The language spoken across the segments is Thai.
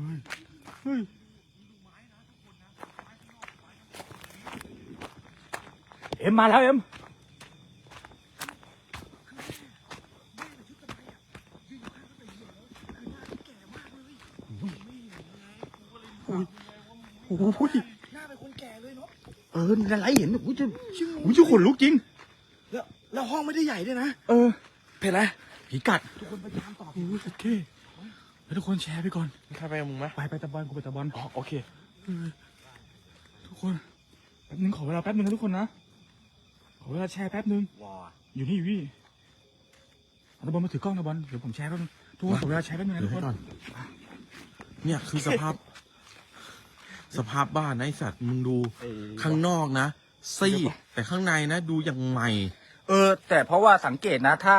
ฮ้ยเฮ้ยเอ็มมาแล้วเอ็มโอ้ยโอ้ยหน้าเป็นคนแก่เลยเนาะ เอออะไรเห็นอุ้ยจะอุ้ยจะขนลุกจริง แล้วแล้วห้องไม่ได้ใหญ่ด้วยนะ เออ เผ็ดอะไรผีกัด ทุกคนพยายามตอบโอ้ยโอเค แล้วทุกคนแชร์ไปก่อนใครไปกับมึงไหมไปไปตะบอลกูไปตะบอลอ๋อโอเคเออทุกคนแป๊บนึงขอเวลาแป๊บนึงนะทุกคนนะขอเวลาแชร์แป๊บนึงว้าอยู่นี่อยู่นี่เอาตะบอลมาถือกล้องตะบอลเดี๋ยวผมแชร์แป๊บนึงทุกคนขอเวลาแชร์แป๊บนึงนะเดี๋ยทุวกให้คน ก่อน เนี่ยคือสภาพ สภาพบ้านนะไอสัตว์มึงดูข้างนอกนะซีดแต่ข้างในนะ ดูอย่างใหม่ เออ แต่เพราะว่าสังเกตนะ ถ้า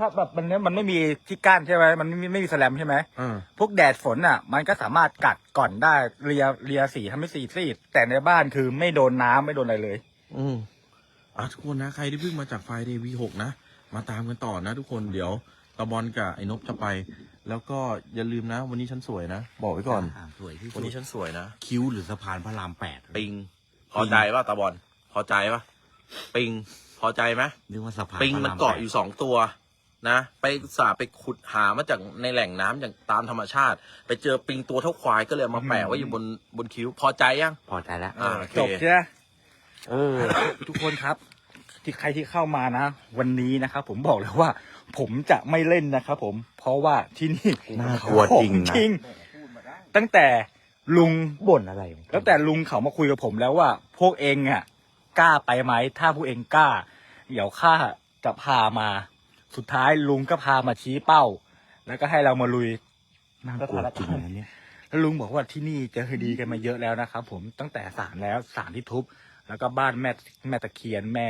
ถ้าแบบมันเนี้ยมันไม่มีที่กั้นใช่ไหมมันไม่มีไม่มีแสลมใช่ไหมอ่าพวกแดดฝนอะ มันก็สามารถกัดก่อนได้เรียเรียสีทำให้สีซีดแต่ในบ้านคือไม่โดนน้ำไม่โดนอะไรเลย อืมอะทุกคนนะ ใครที่เพิ่งมาจากไฟเดวีหกนะ มาตามกันต่อนะทุกคนเดี๋ยวตะบอลกับไอ้นบจะไป แล้วก็อย่าลืมนะ วันนี้ฉันสวยนะ บอกไว้ก่อน อ่าสวยที่สุวันดนี้ฉันสวยนะ คิ้วหรือสะพานพระรามแปดปิง พอใจป่ะตะบอล พอใจป่ะ ปิง พอใจไหมนึกว่าสะพานปิงพระมันรามเกาะแปดอยู่สองตัว นะ ไปสาไปขุดหามาจากในแหล่งน้ำอย่างตามธรรมชาติ ไปเจอปิงตัวเท่าควายก็เลยเอามาแปะไว้อยู่บนบนคิ้ว พอใจยัง พอใจแล้วอ่าโอเคจบใช่ไหมเออ ทุกคนครับ ที่ใครที่เข้ามานะ วันนี้นะครับผมบอกเลยว่า ผมจะไม่เล่นนะครับผม เพราะว่าที่นี่น่ากลัวจริงของนะจริง ตั้งแต่ลุงบ่นอะไร ตั้งแต่ลุงเขามาคุยกับผมแล้วว่า พวกเองอะกล้าไปไหมถ้าพวกเองกล้า เดี๋ยวข้าจะพามา สุดท้ายลุงก็พามาชี้เป้า แล้วก็ให้เรามาลุยน่ากลัวจริงนะเนี่ยแล้วลุงบอกว่าที่นี่เจอคดีกันมาเยอะแล้วนะครับผมตั้งแต่ศาลแล้วศาลที่ทุบ แล้วก็บ้านแม่แม่ตะเคียนแม่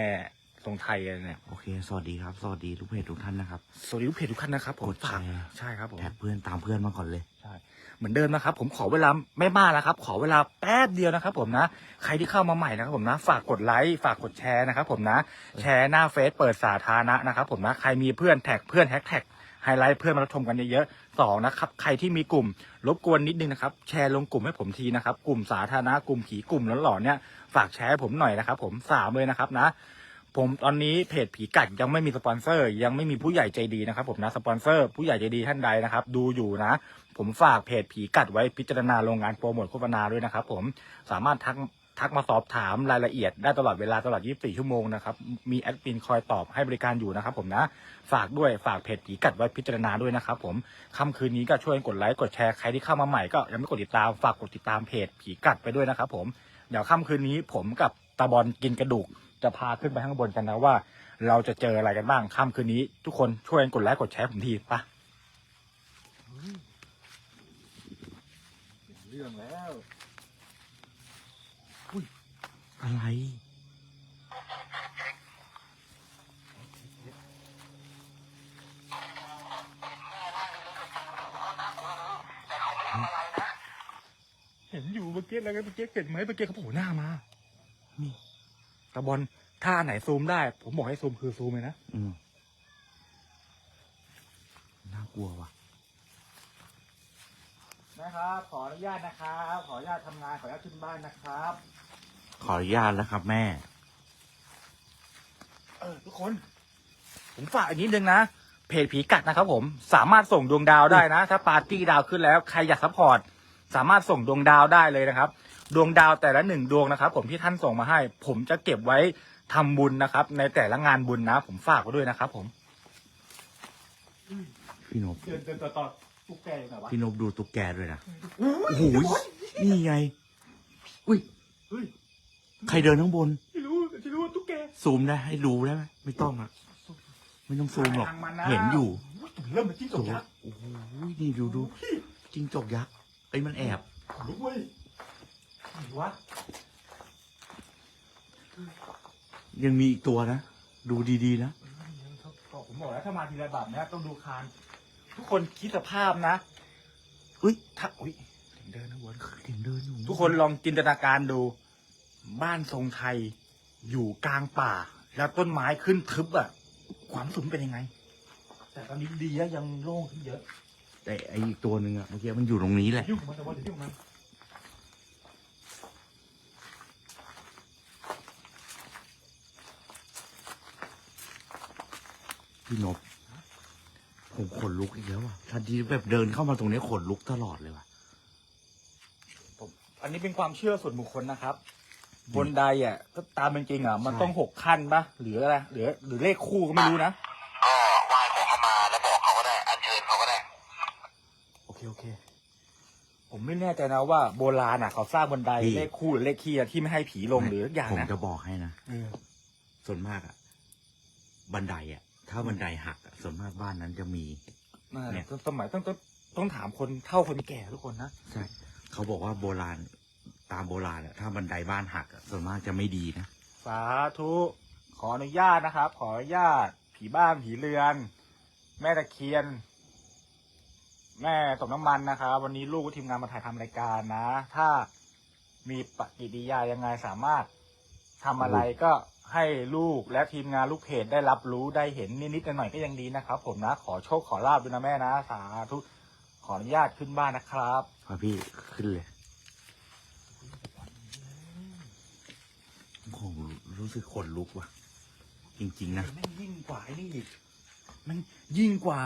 ทรงไทยอะไรเนี่ย โอเค สวัสดีครับ สวัสดีทุกเพจทุกท่านนะครับ สวัสดีทุกเพจทุกท่านนะครับผมกดแชร์ฝากใช่ครับผมแท็กเพื่อนตามเพื่อนมาก่อนเลย ใช่ เหมือนเดิมนะครับ ผมขอเวลาไม่มากนะครับ ขอเวลาแป๊บเดียวนะครับ ผมนะ ใครที่เข้ามาใหม่นะครับผมนะ ฝากกดไลค์ฝากกดแชร์นะครับ ผมนะ แชร์หน้าเฟซเปิดสาธารณะนะครับ ผมนะใครมีเพื่อนแท็กเพื่อนแฮชแท็กไฮไลท์เพื่อนมารับชมกันเยอะๆสองนะครับ ใครที่มีกลุ่มรบกวนนิดนึงนะครับ แชร์ลงกลุ่มให้ผมทีนะครับ กลุ่มสาธารณะกลุ่มผีกลุ่มหลอนๆเนี่ย ฝากแชร์ให้ผมหน่อยนะครับ ผมสามเลยนะครับนะ ผมตอนนี้เพจผีกัดยังไม่มีสปอนเซอร์ ยังไม่มีผู้ใหญ่ใจดีนะครับ ผมนะสปอนเซอร์ผู้ใหญ่ใจดีท่านใดนะครับ ดูอยู่นะ ผมฝากเพจผีกัดไว้พิจารณาโรงงานโปรโมทโฆษณาด้วยนะครับผมสามารถทักทักมาสอบถามรายละเอียดได้ตลอดเวลาตลอด 24 ชั่วโมงนะครับ มีแอดมินคอยตอบให้บริการอยู่นะครับผมนะ ฝากด้วย ฝากเพจผีกัดไว้พิจารณาด้วยนะครับผม ค่ำคืนนี้ก็ช่วยกดไลค์ กดแชร์ ใครที่เข้ามาใหม่ก็ยังไม่กดติดตาม ฝากกดติดตามเพจผีกัดไปด้วยนะครับผม เดี๋ยวค่ำคืนนี้ผมกับตาบอลกินกระดูก จะพาขึ้นไปข้างบนกันนะว่า เราจะเจออะไรกันบ้าง ค่ำคืนนี้ ทุกคนช่วยกดไลค์ กดแชร์ผมทีปะ เรื่องแล้วอะไรเห็นอยู่เมื่อกี้แล้วก็เมื่อกี้เห็นไหมเมื่อกี้เขาโผล่หน้ามา นี่ตะบอลถ้าอันไหนซูมได้ ผมบอกให้ซูมคือซูมเลยนะอืมน่ากลัวว่ะ นะครับ ขออนุญาตนะครับ ขออนุญาตทำงาน ขออนุญาตขึ้นบ้านนะครับ ขออนุญาตแล้วครับแม่ เออทุกคน ผมฝากอีกนิดนึงนะ เพจผีกัดนะครับผม สามารถส่งดวงดาวได้นะ ถ้าปาร์ตี้ดาวขึ้นแล้ว ใครอยากซัพพอร์ต สามารถส่งดวงดาวได้เลยนะครับ ดวงดาวแต่ละหนึ่งดวงนะครับ ผมที่ท่านส่งมาให้ ผมจะเก็บไว้ทำบุญนะครับ ในแต่ละงานบุญนะ ผมฝากไว้ด้วยนะครับ ผม พี่นบเดินเดินต่อต่อ ตุ๊กแกอยู่ไหนวะพี่นบดูตุ๊กแกด้วยนะโอ้โหนี่ไง อุ้ยเฮ้ยใครเดินข้างบน ไม่รู้ไม่รู้ว่าตุ๊กแกซูมได้ให้ดูได้ไหมไม่ต้องอะไม่ต้องซูมหรอก ทางมันนะเห็นอยู่เริ่มเป็นจิ้งจกยักษ์โอ้โหนี่ดูดูจริงจกยักษ์ไอ้ยมันแอบลุกเว้ยไหนวะยังมีอีกตัวนะ ดูดีๆนะก็ผมบอกแล้วถ้ามาทีละแบบเนี้ยต้องดูคาน ทุกคนคิดสภาพนะอุ้ยถ้าอุ้ยถึงเดินนะวนเห็นเดินอยู่ทุกคนลองจินตนาการดู บ้านทรงไทย อยู่กลางป่า แล้วต้นไม้ขึ้นทึบอะความสูงเป็นยังไง แต่ตอนนี้ดีแล้วยังโล่งขึ้นเยอะแต่แต่ไออีกตัวหนึ่งอะเมื่อกี้มันอยู่ตรงนี้แหละ ยุ่งกับมันแต่ว่าจะยุ่งกับมันพี่นบ ผมขนลุกอีกแล้วอะทันทีแบบเดินเข้ามาตรงนี้ขนลุกตลอดเลยว่ะ ผมอันนี้เป็นความเชื่อส่วนบุคคลนะครับ บนไดอะก็ตามเป็นจริงอะมันต้องหกขั้นปะหรืออะไรหรือหรือเลขคู่ก็ไม่รู้นะก็ไหว้ขอเข้ามาแล้วบอกเขาก็ได้ อัญเชิญเขาก็ได้ โอเคโอเค ผมไม่แน่ใจนะว่าโบราณอะ เขาสร้างบนไดพี่ เลขคู่หรือเลขคี่อะที่ไม่ให้ผีลงหรืออย่างผมนะจะบอกให้นะ เออส่วนมากอะบันไดอะ ถ้าบันไดหักอะส่วนมากบ้านนั้นจะมีนั่นแหเนี่ละยต้องต้องหมายต้องต้องต้องถามคนเท่าคนแก่ทุกคนนะ ใช่เขาบอกว่าโบราณตามโบราณอะถ้าบันไดบ้านหักอะส่วนมากจะไม่ดีนะ สาธุ ขออนุญาตนะครับ ขออนุญาต ผีบ้านผีเรือน แม่ตะเคียน แม่ตกน้ำมันนะครับ วันนี้ลูกก็ทีมงานมาถ่ายทำรายการนะ ถ้ามีปฏิกิริยายังไงสามารถทำอะไรก็ ให้ลูกและทีมงานลูกเพจได้รับรู้ได้เห็นนิดๆหน่อยๆก็ยังดีนะครับ ผมนะขอโชคขอลาบด้วยนะแม่นะสาธุขออนุญาตขึ้นบ้านนะครับพอพี่ขึ้นเลยผมรู้สึกขนลุกว่ะ จริง ๆ นะแม่งยิ่งกว่าไอ้นี่อีกแมันยิ่งกว่า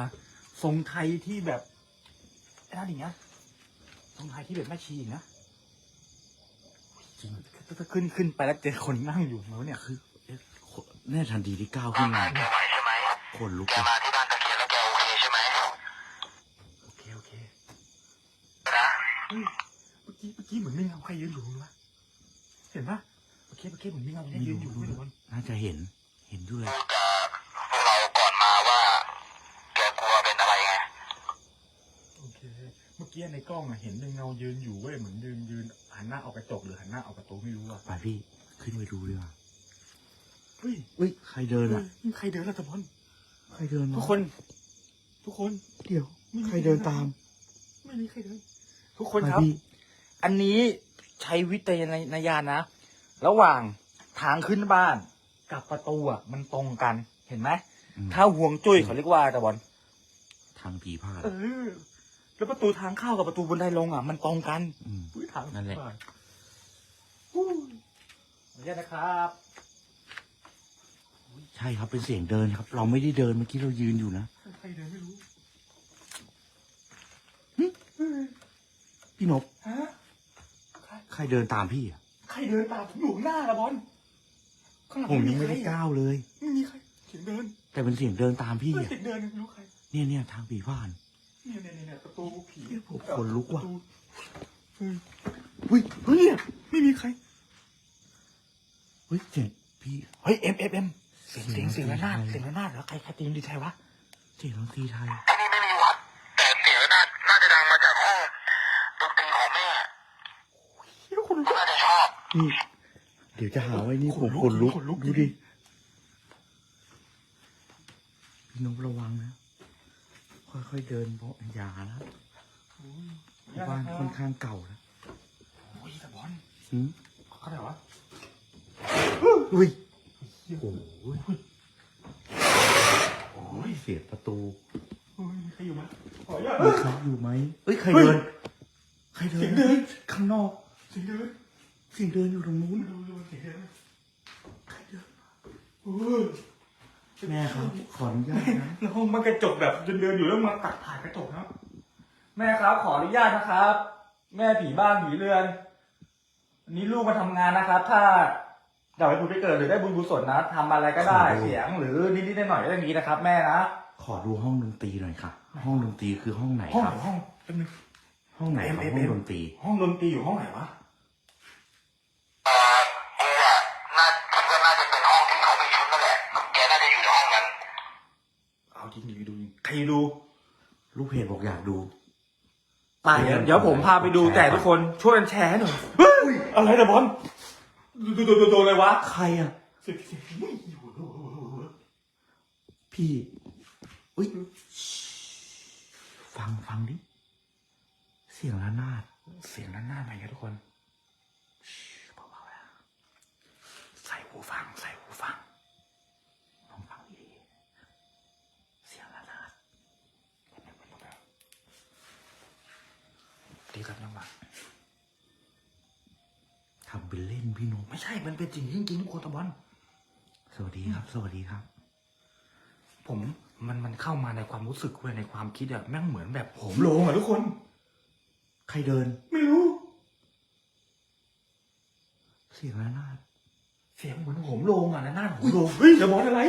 ทรงไทยที่แบบไอ้นั่นอีกนะทรงไทยที่แบบแม่ชีอีกนะจริงถ้าขึ้นขึ้นไปแล้วเจอคนนั่งอยู่แล้วเนี่ยคือ เอ๊ะแน่ทันทีที่ก้าวขึ้นมาแกไหวใช่ไหมขนลุกแกเลยมาที่บ้านตะเคียนแล้วแกโอเคใช่ไหมโอเคโอเคนะเฮ้ยเมื่อกี้เมื่อกี้เหมือนมีเงาใครยืนอยู่มั้ยวะเห็นปะเมื่อกี้เมื่อกี้เหมือนมีเงาเนี่ยยืนอยู่ไม่รู้มันน่าจะเห็น เห็นด้วยพูดกับพวกเราก่อนมาว่าแกกลัวเป็นอะไรไงโอเคเมื่อกี้ในกล้องอะเห็นเป็นเงายืนอยู่เว้ยเหมือนยืนยืนหันหน้าออกกระจกหรือหันหน้าออกประตูไม่รู้อะไปพี่ขึ้นไปดูดีกว่าเฮ้ยอุ้ยใครเดินเฮ้อะยนี่ใครเดินล่ะตะพอนใครเดินมาทุกคน ทุกคนเดี๋ยวไม่มีใครเดินตาม ไม่มีใครเดิน ทุกคนไปครับพี่อันนี้ใช้วิจารณญาณนะ ระหว่างทางขึ้นบ้านกับประตูอะมันตรงกันเห็นไหมอืมถ้าห่วงจุ้ยเขาเรียกว่าตะบอลทางผีพลาดเออ แล้วประตูทางเข้ากับประตูบนไดลงอะ มันตรงกันอืมอุ้ยทางนั่นแหละบ้าอู้ขออนุญาตนะครับ ใช่ครับเป็นเสียงเดินครับ เราไม่ได้เดินเมื่อกี้เรายืนอยู่นะใครเดินไม่รู้พี่นบฮะใครใครเดินตามพี่อะใครเดินตามผมอยู่ข้างหน้าละบอลข้างหลังผมยังไม่ได้ใครอะก้าวเลย ไม่มีใครเสียงเดินแต่เป็นเสียงเดินตามพี่เฮ้ยอะเสียงเดินไม่รู้ใครเนี่ยเนี่ยทางผีผ่าน เนี่ยเนี่ยเนี่ยประตูผีเฮ้ยผมขนลุกว่ะ ปรตูเฮ้ยอุ้ยเฮ้ยเนี่ยไม่มีใคร เฮ้ยเสียงพี่เฮ้ยเอ็มเอ็มเอ็มเสียงเสีเสียยงงเสียงระนาดไทยเสียงระนาดแล้วใครใครตีมดีไทยวะเสียงดนตรีไทย ที่นี่ไม่มีวัด แต่เสียงน่าน่าจะดังมาจากห้องดนตรีของแม่เฮ้ยคนลุกน่าจะชอบนี่ เดี๋ยวจะหาไว้นี่ผมขนลุกขนลุก ดูดิพี่นบระวังนะ ค่อยๆเดินเพราะอย่านะเพราะบ้านค่อนข้างเก่าแล้วโอ้ยแต่บอลหืมเขาไหนวะอุ้ย โอ้โหโอ้ยเสียงประตูเฮ้ยมีใครอยู่ไหมขออนุญาตมีใครอยู่ไหมเอ้ยใครเดิน ใครเดินเสียงเดินข้างนอกเสียงเดินเสียงเดินอยู่ตรงนู้นดูดูเสียงเดินใครเดินเฮ้ยแม่ครับขออนุญาตนะแล้วห้องมันกระจกแบบเดินเดินอยู่แล้วมาตัดผ่านกระจกนะแม่ครับขออนุญาตนะครับ แม่ผีบ้านผีเรือน อันนี้ลูกมาทำงานนะครับ ถ้า อยากไปบุญไปเกิดหรือได้บุญกุศลนะทำอะไรก็ได้ขอดูเสียงหรือนิดๆหน่อยๆก็อย่างนี้นะครับ แม่นะขอดูห้องดนตรีหน่อยค่ะ ห้องดนตรีคือห้องไหนห้องคไหรันบห้องแป๊บนึง ห้องไหนครับเอ็มห้เอ็องมดนตรี ห้องดนตรีอยู่ห้องไหนวะเอ่อกูอะน่าคิดว่าน่าจะเป็นห้องที่เขาไปชุดนั่นแหละ แกน่าจะอยู่ในห้องนั้น เอาจริงๆดูใครดูลูกเพจบอกอยากดูตายเดี๋ยวเดี๋ยวผมพาไปดูแต่ทุกคนช่วยกันแชร์หน่อยเฮ้ยอะไรนะบอล ดูดูดูดูดูเลยวะใครอะ เสียงเสียงอุ้ยอยู่พี่อุ้ยฟังฟังดิ เสียงระนาด เสียงนั้นหน้าใหม่ครับทุกคนเบาๆนะใส่หูฟัง ใส่หูฟังลองฟังดีๆเสียงระนาดตีกันยังวะทำ เป็นเล่นพี่นกไม่ใช่มันเป็นจริงจริงๆทุกคนตะบอลสวัสดีครับ สวัสดีครับ ผมมันมันเข้ามาในความรู้สึกเว้ยในความคิดอะแม่งเหมือนแบบโหมโลงอะทุกคน ใครเดิน ไม่รู้ เสียงระนาดเสียงเหมือนโหมโลงอะนะหน้าโหมโลงเฮ้ยจะบอลอะไร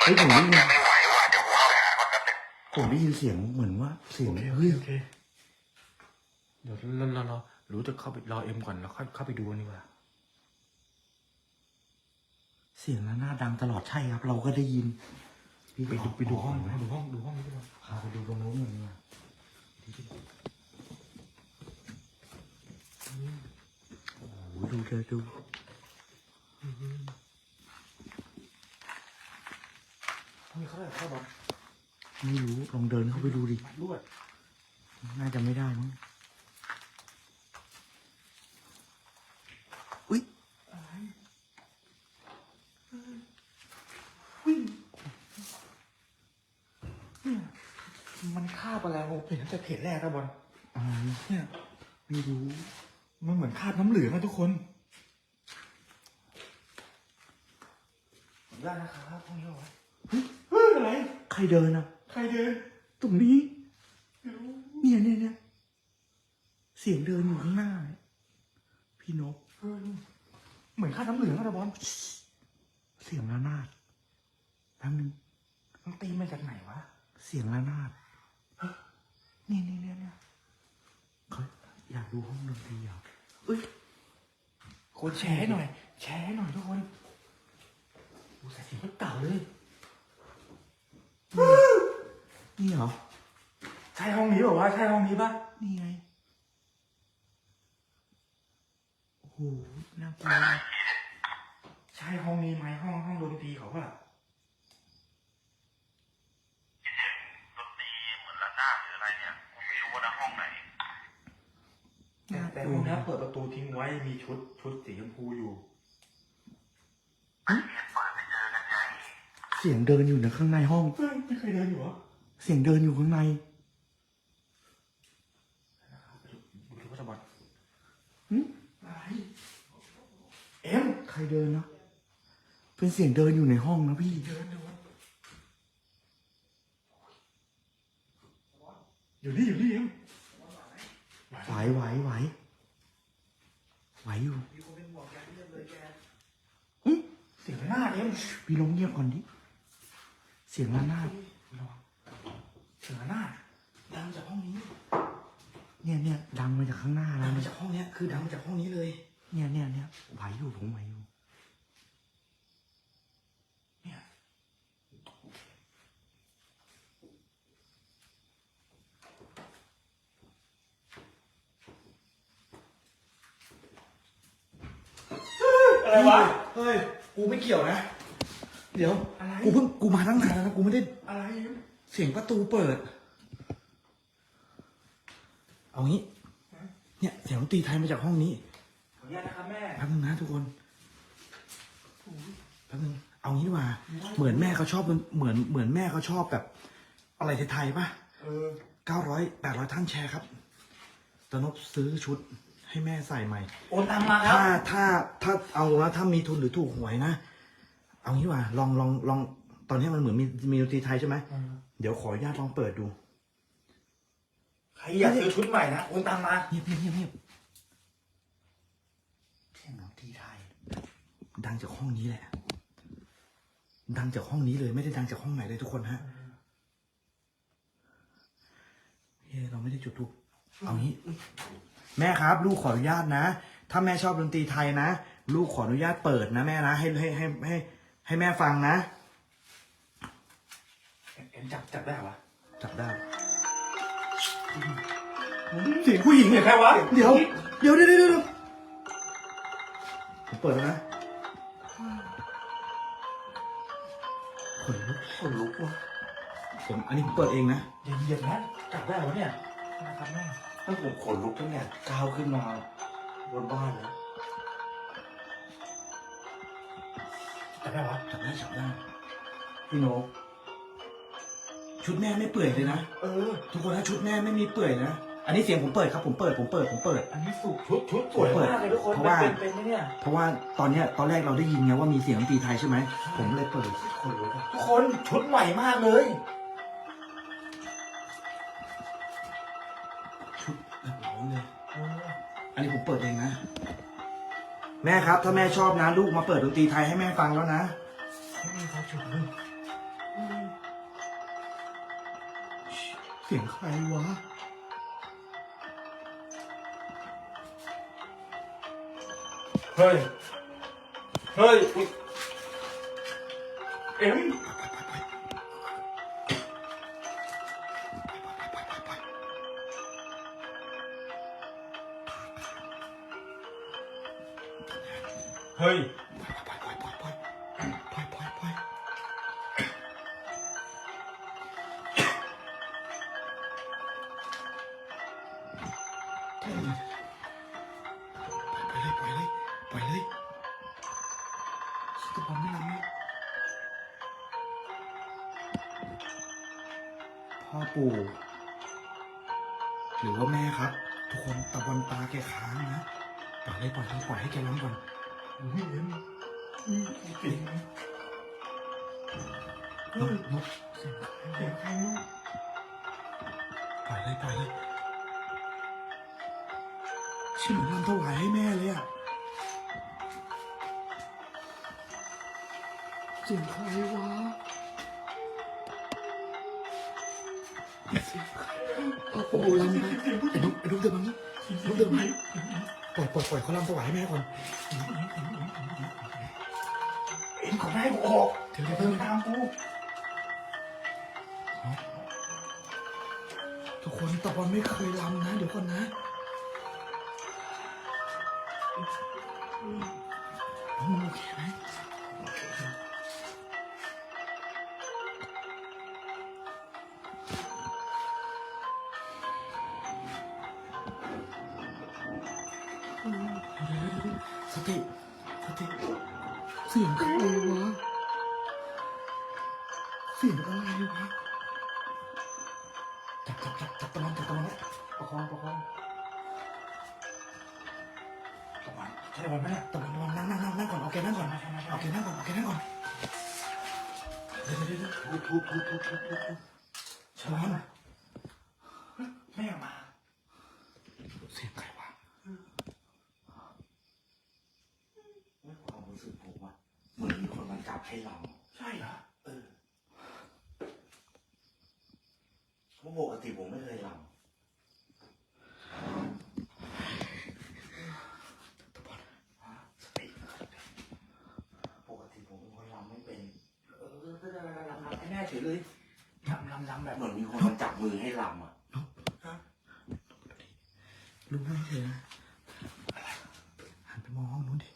เฮ้ยผมได้ยินไม่ไหวว่ะเดี๋ยวกูเข้าไปหามันแป๊บนึงผมได้ยินเสียงเหมือนว่าเสียงโอเคโอเฮ้เคยโอเคเดี๋ยวเราเรา เรารู้จะเข้าไปรอเอ็มก่อนแล้วค่อยเข้าไปดูกันดีกว่า เสียงระนาดดังตลอดใช่ครับ เราก็ได้ยินพี่ไปดูไปดูห้องไหมดูห้องดูห้องนี้ดีกว่าพาไปดูตรงนู้นหน่อยดีกว่าโอ้โหดูเลยดูห้องนี้เขาได้เข้าบอลไม่รู้ลองเดินเข้าไปดูดิลวดน่าจะไม่ได้มั้งอุ้ย มันคาบอะไรผมเห็นตั้ง แต่เพจแรกครับบอลอะไรเนี่ยไม่รู้มันเหมือนคาบน้ำเหลืองอะทุกคนขออนุญาตนะครับห้องนี้เอาไว้เฮ้ยเฮ้ยอะไร ใครเดินอะ ใครเดินตรงนี้ ไม่รู้เนี่ยเนี่ยเนี่ยเสียงเดินอยู่ข้างหน้าพี่นกเออเหมือนคาบน้ำเหลืองอะนะบอลเสียงระนาดแป๊บนึงมันตีมาจากไหนวะ เสียงระนาดเนี่ยเนี่ยเนี่ยเนี่ยเขาอยากดูห้องดนตรีเหรอเอ้ยคนแชร์หน่อย แชร์หน่อยทุกคนดูสายเสียงเก่าเลยนี่เหรอใช่ห้องนี้เปล่าวะใช่ห้องนี้ปะนี่ไงโอ้โหน่ากลัวใช่ห้องนี้ไหมห้องห้องดนตรีเขาปะ ดนตรีเหมือนระนาดหรืออะไรเนี่ยกูไม่รู้ว่านะห้องไหน แต่แต่ห้องนี้เปิดประตูทิ้งไว้มีชุดชุดสีชมพูอยู่เปิดไปเจอกันไงเสียงเดินอยู่ในข้างในห้อง เฮ้ยไม่เคยเดินอยู่เหรอเสียงเดินอยู่ข้างใน ดูดูว่าจะบอลหึ อะไรเอ็มใครเดินนะเป็นเสียงเดินอยู่ในห้องนะพี่ เดินเดินอยู่นี่อยู่นี่เอ็มไหวไหวไหวไหว อยู่หึเสียงหน้าเอ็มพี่ลงเงียบก่อนดิ เสียงระนาดเสียงหน้าดังจากห้องนี้ เนี่ยเนี่ยดังมาจากข้างหน้าดัแล้งวมาเนี่ยจากห้องเนี้ยคือดังมาจากห้องนี้เลย เนี่ยเนี่ยเนี่ยไหวอยู่ผมไหวอยู่เนี่ย อะไรวะ เฮ้ย กูไม่เกี่ยวนะ เดี๋ยว อะไร กูเพิ่ง กูมาตั้งนานแล้วนะกูไม่ได้ อะไรเอ็มเสียงประตูเปิด เอางี้ เนี่ย เสียงดนตรีไทยมาจากห้องนี้ ขออนุญาตนะครับแม่ แป๊บนึงนะทุกคนแป๊บนึงเอางี้ดีกว่า เหมือนแม่เขาชอบมันเหมือนเหมือนแม่เขาชอบแบบ อะไรไทยๆป่ะเออ เก้าร้อยแปดร้อยท่านแชร์ครับตนบซื้อชุด ให้แม่ใส่ใหม่ โอนตังมาครับถ้าถ้าถ้าเอาแล้วถ้ามีทุนหรือถูกหวยนะ เอางี้ว่าลองลองลองตอนนี้มันเหมือนมีมีดนตรีไทยใช่ไหมเดี๋ยวขออนุญาตลองเปิดดูใครอยากซื้อชุดใหม่นะโอนตังมาเงียบเงียบเงียบเงียบเสียงดนตรีไทย ดังจากห้องนี้แหละ ดังจากห้องนี้เลยไม่ได้ดังจากห้องไหนเลยทุกคนฮะเฮ้ยเราไม่ได้จุดทูปเอางี้ แม่ครับ ลูกขออนุญาตนะ ถ้าแม่ชอบดนตรีไทยนะ ลูกขออนุญาตเปิดนะแม่นะ ให้ให้ให้ให้ให้แม่ฟังนะ เอ็มจับจับได้เหรอวะจับได้เสียงผู้หญิงเนี่ยใครวะเดี๋ยวเดี๋ยวเดี๋ยวเดี๋ยวเดี๋ยวผมเปิดแล้วนะขนลุกขนลุกว่ะผมอันนี้ผมเปิดเองนะ เย็นๆนะจับได้เหรอเนี่ยนะครับแม่ ถ้าผมขนลุกตั้งแต่ก้าวขึ้นมาบนบ้านแล้วจับได้เหรอจับได้จับได้พี่โนกชุดแม่ไม่เปื่อยเลยนะ เออ ทุกคนนะชุดแม่ไม่มีเปื่อยนะ อันนี้เสียงผมเปิดครับผมเปิดผมเปิดผมเปิด อันนี้สุดชุดชุดสวยมากเลยทุกคนเพราะว่าเป็นเป็นไหมเนี่ย เพราะว่าตอนเนี้ยตอนแรกเราได้ยินไงว่ามีเสียงดนตรีไทยใช่ไหม ผมเลยเปิดคนรู้ทุกคนชุดใหม่มากเลย ดแบบนี้เลยอันนี้ผมเปิดเองนะ แม่ครับ ถ้าแม่ชอบนะลูกมาเปิดดนตรีไทยให้แม่ฟังแล้วนะไม่มีเขาชุดเลยเสียงใครวะเฮ้ย เฮ้ยอุ๊ยเอ็ม 可以。 เสียงใครวะเสียงใครโอ้โหรำนะไอ้นกไอ้นกเดินมานี่นกเดินมาปล่อยปล่อยปล่อยเขารำถวายให้แม่ก่อนเอ็มเขาได้กูออกเดี๋ยวเดี๋ยวเดิเดี๋ยนตามกูทุกคนตะวันไม่เคยรำนะ เดี๋ยวก่อนนะมึงโอเคไหม จับจับจับจับตะมันจับตะมันไว้ประคองประคองตะมันใช่ตะมันไหมเนี่ยตะมันตะมันนั่งนั่งนั่งนั่งก่อนโอเคนั่งก่อนโอเคนั่งก่อนโอเคนั่งก่อนเดี๋ยวเดี๋ยวเดี๋ยวทุบทุบทุบทุบทุบทุบตะมันแม่มา เสียงใครวะ ไม่ความรู้สึกผมอะเหมือนมีคนมาจับให้เรา ใช่เหรอ เออเพราะปกติผมไม่เคยล ตะวันำสติปกติผมเป็นคนลำไม่เป็น เออก็จะลำลำให้แม่เฉยเลยลำลำลำแบบ เหมือนมีคนมาจับมือให้ลำอะ ลุงนั่งเฉยนะหันไปมองห้องนู้นดิ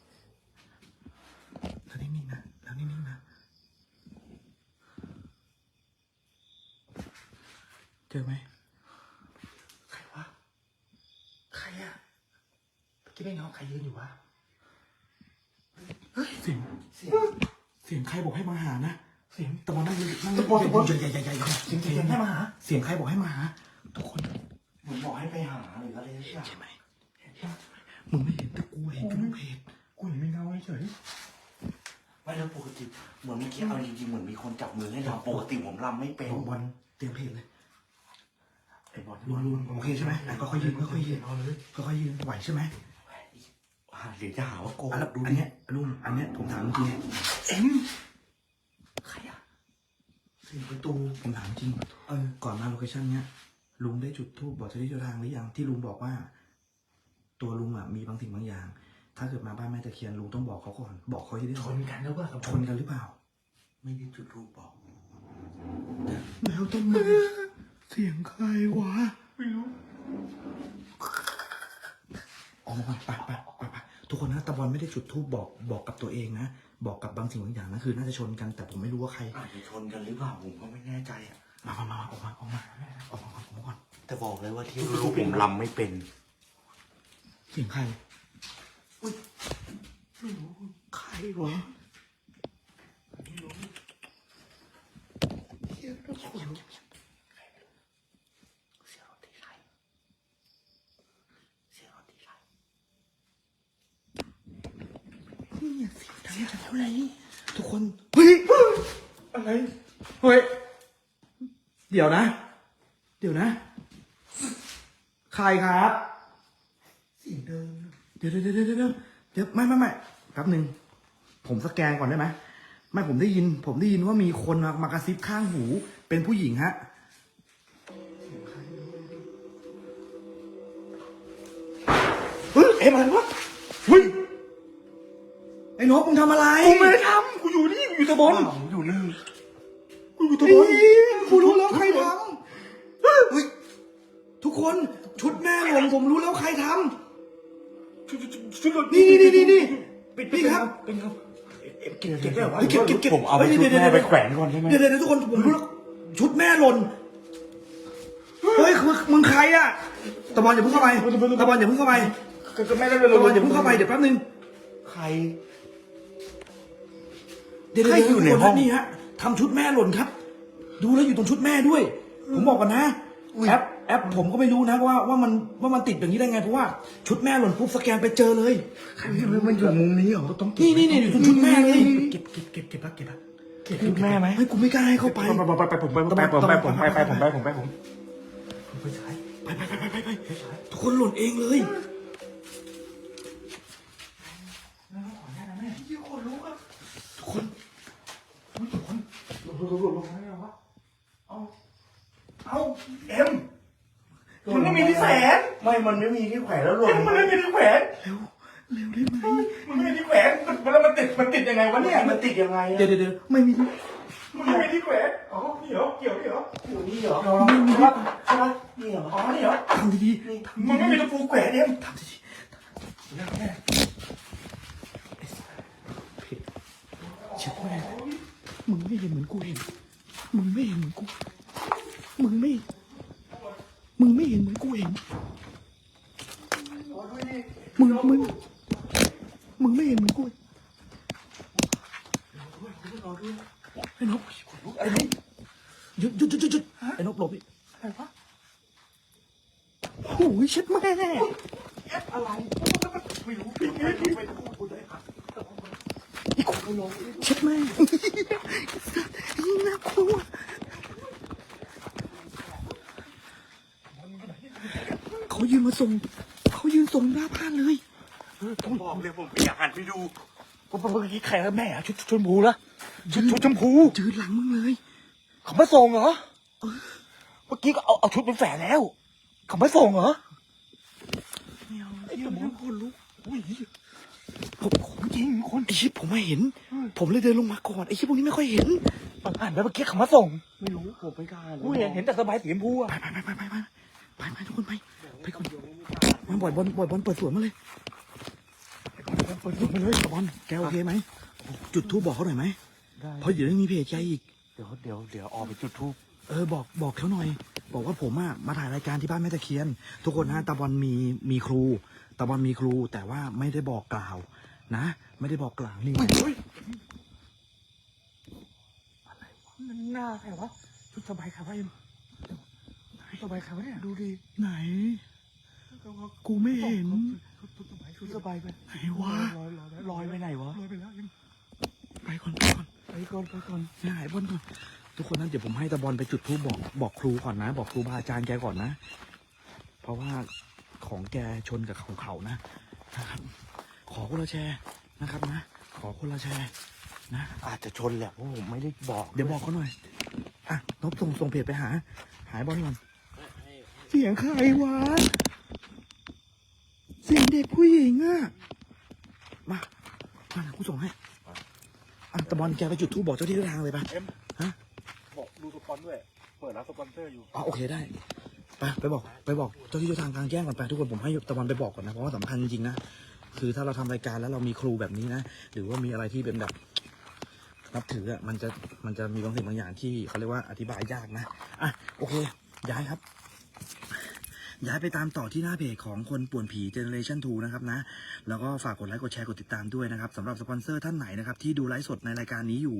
แล้วนิ่งๆนะแล้วนิ่งๆนะ เจอไหม ใครวะ ใครอะเมื่อกี้ได้เงาใครยืนอยู่วะเสียง เสียง เสียงใครบอกให้มาหานะ เสียงตะวันนั่งอยู่นั่งตะวันตะวันใหญ่ใหญ่ใหญ่ใหญ่เสียงเสียงให้มาหา เสียงใครบอกให้มาหา ทุกคนเหมือนบอกให้ไปหาหรืออะไรสักอย่างใช่ไหมมึงไม่เห็นแต่กูเห็นกันทุกเพจกูเห็นมีเงาเฉยไม่แล้วปกติเหมือนเมื่อกี้เอาจริงๆเหมือนมีคนจับมือให้ลำปกติผมลำไม่เป็นบอลเตรียมเพจเลยไอ้ บอลลุนลุนโอเคใช่ไหมอะค่อยๆยืนค่อยๆยืนเอาเลยค่อยๆยืนไหวใช่ไหมอ่าเดี๋ยวจะหาว่าโกอะหแล้วกดูอันดิเนี้ยลุงอันเนี้ยผมถามจริงเอ็มใครอะเสียงประตูผมถามจริงเออก่อนมาโลเคชั่นเนี้ยลุงได้จุดธูปบอกเจ้าที่เจ้าทางหรือยังที่ลุงบอกว่า ตัวลุงอะมีบางสิ่งบางอย่าง ถ้าเกิดมาบ้านแม่ตะเคียนลุงต้องบอกเขาก่อนบอกเขาให้ได้ชก่อนนกันแล้วว่ากับชนกันหรือเปล่า ไม่ได้จุดรูปบอกแล้วทำไม เสียงใครวะ ไม่รู้ออกมาก่อนไปไปไปไปทุกคนนะตะบอลไม่ได้จุดธูปบอกบอกกับตัวเองนะ บอกกับบางสิ่งบางอย่างนะคือน่าจะชนกันแต่ผมไม่รู้ว่าใคร อาจจะชนกันหรือเปล่าผมก็ไม่แน่ใจอะมามามาออกมาออกมาออกมาก่อนออกมาก่อนแต่บอกเลยว่าที่รู้ผมลำไม่เป็น เสียงใครอุ้ยไม่รู้ใครวะไม่รู้เฮียทุกคนเสียงรถที่ใคร เนี่ยเสียงดังจะเท่าไหร่ทุกคน เฮ้ย อะไร เฮ้ย เดี๋ยวนะ เดี๋ยวนะ ใครครับเสียงเดิมเดี๋ยวเดี๋ยวเดี๋ยวเดี๋ยวเดี๋ยวเดี๋ยวไม่ไม่ไม่แป๊บหนึ่ง ผมสแกนก่อนได้ไหมไม่ผมได้ยิน ผมได้ยินว่ามีคนมามากระซิบข้างหู เป็นผู้หญิงฮะเฮ้ยเอ็มอะไรวะเฮ้ย ไอ้นกมึงทำอะไรกูไม่ได้ทำกูอยู่นี่กูอยู่ตะบนผมอยู่นี่กูอยู่ตะไอ้บนกูรู้แล้วใครทำเฮ้ยทุกคนชุดแม่หลวงผมรู้แล้วใครทำนี่นี่นี่นี่นี่ครับเป็นครับเก็บเก็บได้เหรอเฮ้ยเก็บเก็บเก็บผมเอาไปฮ้ยชุดดี๋ยวแม่ดี๋ยวไปแขวนก่อนได้ไหมเดี๋ยวเดี๋ยวเดี๋ยวทุกคนผมรู้แล้วชุดแม่หล่นเฮ้ยคือมึงใครอะตะบอลอย่าเพิ่งเข้าไปตะบอลอย่าเพิ่งเข้าไปก็ไม่ได้เลยตะบอลอย่าเพิ่งเข้าไปเดี๋ยวแป๊บนึงใคร เดี๋ยวเดี๋ยวใครอยู่ในห้องนี่ฮะทำชุดแม่หล่นครับ ดูแล้วอยู่ตรงชุดแม่ด้วย ผมบอกก่อนนะแอปแอปผมก็ไม่รู้นะว่าว่ามันว่ามันติดอย่างนี้ได้ไงเพราะว่าชุดแม่หล่นปุ๊บสแกนไปเจอเลยมันอยู่มุมนี้เหรอต้องนี่นี่นี่อยู่ตรงชุดแม่เลยเก็บเก็บเก็บเก็บละเก็บละเก็บชุดแม่ไหมเฮ้ยกูไม่กล้าให้เข้าไปไปไปไปผมไปผมไปผมไปผมไปไปผมไปผมไปผมไปไปไปไปไปไปทุกคนหล่นเองเลย ทุกคนเอาเอ็มมันไม่มีที่แขวนไม่มันไม่มีที่แขวนแล้วหล่เอ็นมมันไม่มีที่แขวนเร็วเร็วได้ไหมมันไม่มีที่แขวนมันแล้วมันติดมันติดยังไงวะเนี่ยมันติดยังไงอะเดี๋ยวเดี๋ยวเดี๋ยวไม่มีมันไม่มีที่แขวนอ๋อนี่เหรอเกี่ยวนี่เหรออยู่นี่เหรอใช่ปะใช่ปะนี่เหรออ๋อนี่เหรอทำดีมันไม่มีตะปูแขวนเอ็มๆทำดีๆ เช็ดแม่มึงไม่เห็นเหมือนกูเห็น มึงไม่เห็นเหมือนกู มึงไม่ มึงไม่เห็นเหมือนกูเห็น มึงมึง มึงไม่เห็นเหมือนกูไอ้นกไอ้นกหยุดหยุดหยุดหยุดหยุดไอ้นกหลบดิอะไรวะโอ้ยเช็ดแม่อะไรไม่รู้ไม่รู้ไม่รู้พูดได้ครับ อีกคน เช็ดแม่ยิ่งน่ากลัวเขายืนมาส่งเขายืนส่งหน้าบ้านเลยผมบอกเลยผมอยากหันไปดูก็เมื่อกี้ใครแล้วแม่ชุดชมพูละชุดชุดชมพูยืนหลังมึงเลยเขามาส่งเหรอเมื่อกี้ก็เอาเอาชุดเป็นแฝดแล้วเขามาส่งเหรอไม่เอาไอ้ผมว่าคนลุกอุ้ย จริงคนไอ้ชิปผมไม่เห็น ผมเลยเดินลงมาก่อนไอ้ชิปพวกนี้ไม่ค่อยเห็นบางอ่านแล้วเมื่อกี้เขามาส่งไม่รู้ผมไม่กล้าเลยอุ้ยเห็นแต่สบายสีชมพูอะไปไปไปไปไปไปไปไปทุกคนไปไปก่อนมาบ่อยบอลบ่อยบอลเปิดสวนมาเลยเปิดสวนมาเลยบอลแกโอเคไหมจุดทูบบอกเขาหน่อยไหมได้เพราะเดี๋ยวยังมีเพจใจอีกเดี๋ยวเดี๋ยวเดี๋ยวออกไปจุดทูบเออบอกบอกเขาหน่อย บอกว่าผมอะมาถ่ายรายการที่บ้านแม่ตะเคียน ทุกคนนะตาบอลมีมีครูตาบอลมีครูแต่ว่าไม่ได้บอกกล่าว นะ ไม่ได้บอกกล่าวนี่อุ้ยอะไรวะมันหน้าใครวะชุดสบายใครวะเอ็มชุดสบายใครวะเนี่ยดูดิไหน กูไม่เห็นชุดสบายชุดสบายไปไหนวะลอยลอยลอยไปไหนวะลอยไปแล้วเอ็มไปก่อนไปก่อนไปก่อนไปก่อนเนี่ยหายบอลก่อนทุกคนนะเดี๋ยวผมให้ตาบอลไปจุดทูบบอกบอกครูก่อนนะ บอกครูบาอาจารย์แกก่อนนะ เพราะว่าของแกชนกับของเขานะนะครับ ขอคนละแชร์นะครับนะ ขอคนละแชร์นะ อาจจะชนแหละเพราะผมไม่ได้บอกเดี๋ยวบอกเขาหน่อยอะนบส่งส่งเพจไปหา หายบอลก่อนเสียงใครวะ เสียงเด็กผู้หญิงอะมา มาเดี๋ยวกูส่งให้อะตะบอลแกไปจุดทูบบอกเจ้าที่เจ้าทางเลยปะเอ็มฮะ บอกดูสปอนด้วย เปิดรับสปอนเซอร์อยู่ อ๋อโอเคได้ ไปไปบอก ไปบอกเจ้าที่เจ้าทางกลางแจ้งก่อนไปทุกคนผมให้ตะวันไปบอกก่อนนะเพราะว่าสำคัญจริงๆนะ คือถ้าเราทำรายการแล้วเรามีครูแบบนี้นะหรือว่ามีอะไรที่เป็นแบบนับถืออะมันจะมันจะมีบางสิ่งบางอย่างที่เขาเรียกว่าอธิบายยากนะอะโอเค ย้ายครับ ย้ายไปตามต่อที่หน้าเพจของคนป่วนผี Generation 2นะครับนะ แล้วก็ฝากกดไลค์กดแชร์กดติดตามด้วยนะครับสำหรับสปอนเซอร์ท่านไหนนะครับที่ดูไลฟ์สดในรายการนี้อยู่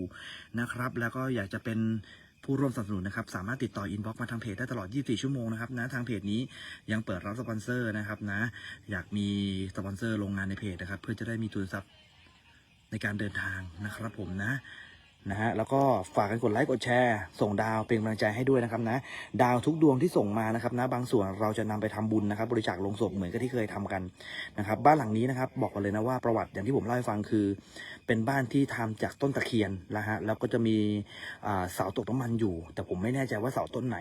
นะครับ แล้วก็อยากจะเป็น ผู้ร่วมสนับสนุนนะครับ สามารถติดต่ออินบ็อกซ์มาทางเพจได้ตลอด 24 ชั่วโมงนะครับนะทางเพจนี้ยังเปิดรับสปอนเซอร์นะครับนะอยากมีสปอนเซอร์ลงงานในเพจนะครับ เพื่อจะได้มีทุนทรัพย์ในการเดินทางนะครับผมนะ นะฮะแล้วก็ฝากกันกดไลค์กดแชร์ ส่งดาวเป็นกำลังใจให้ด้วยนะครับนะ ดาวทุกดวงที่ส่งมานะครับนะบางส่วนเราจะนำไปทำบุญนะครับ บริจาคลงศพเหมือนกับที่เคยทำกันนะครับ บ้านหลังนี้นะครับ บอกกันเลยนะว่าประวัติอย่างที่ผมเล่าให้ฟังคือ เป็นบ้านที่ทำจากต้นตะเคียนนะฮะแล้วก็จะมีเสาตกน้ำมันอยู่ แต่ผมไม่แน่ใจว่าเสาต้นไหน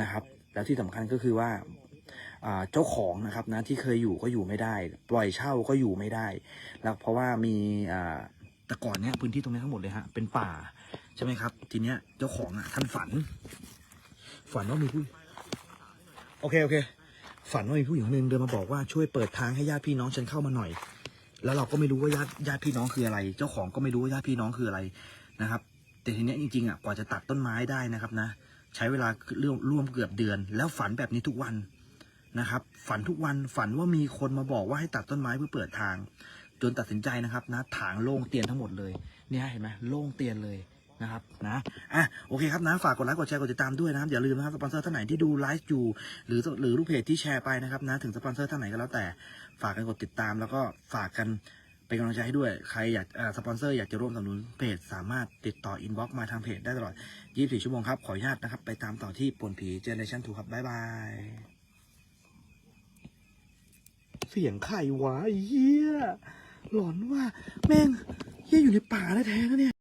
นะครับ แล้วที่สำคัญก็คือว่าอ่าเจ้าของนะครับนะที่เคยอยู่ก็อยู่ไม่ได้ ปล่อยเช่าก็อยู่ไม่ได้ แล้วเพราะว่ามีอ่า แต่ก่อนเนี้ยพื้นที่ตรงนี้ทั้งหมดเลยฮะเป็นป่าใช่ไหมครับ ทีเนี้ยเจ้าของอะท่านฝัน ฝันว่ามีผู้โอเคโอเค ฝันว่ามีผู้หญิงคนหนึ่งเดินมาบอกว่าช่วยเปิดทางให้ญาติพี่น้องฉันเข้ามาหน่อย แล้วเราก็ไม่รู้ว่าญาติญาติพี่น้องคืออะไร เจ้าของก็ไม่รู้ว่าญาติพี่น้องคืออะไรนะครับ แต่ทีเนี้ยจริงๆอะกว่าจะตัดต้นไม้ได้นะครับนะ ใช้เวลาร่วมร่วมเกือบเดือน แล้วฝันแบบนี้ทุกวันนะครับ ฝันทุกวันฝันว่ามีคนมาบอกว่าให้ตัดต้นไม้เพื่อเปิดทาง จนตัดสินใจนะครับนะถางโล่งเตียนทั้งหมดเลยเนี่ยเห็นไหมโล่งเตียนเลยนะครับนะอะโอเคครับนะฝากกดไลค์กดแชร์กดติดตามด้วยนะครับอย่าลืมนะครับสปอนเซอร์ท่านไหนที่ดูไลฟ์อยู่หรือหรือลูกเพจที่แชร์ไปนะครับนะถึงสปอนเซอร์ท่านไหนก็แล้วแต่ฝากกันกดติดตาม แล้วก็ฝากกันเป็นกำลังใจให้ด้วยใครอยากสปอนเซอร์อยากจะร่วมสนับสนุนเพจสามารถติดต่ออินบ็อกซ์มาทางเพจได้ตลอด 24 ชั่วโมงครับ ขออนุญาตนะครับ ไปตามต่อที่ปวนผีเจเนเรชั่น2ครับบ๊ายบายเสียงไข่วะไอ้เฮีย หลอนว่าแม่งเฮียอยู่ในป่าแท้ๆนะเนี่ย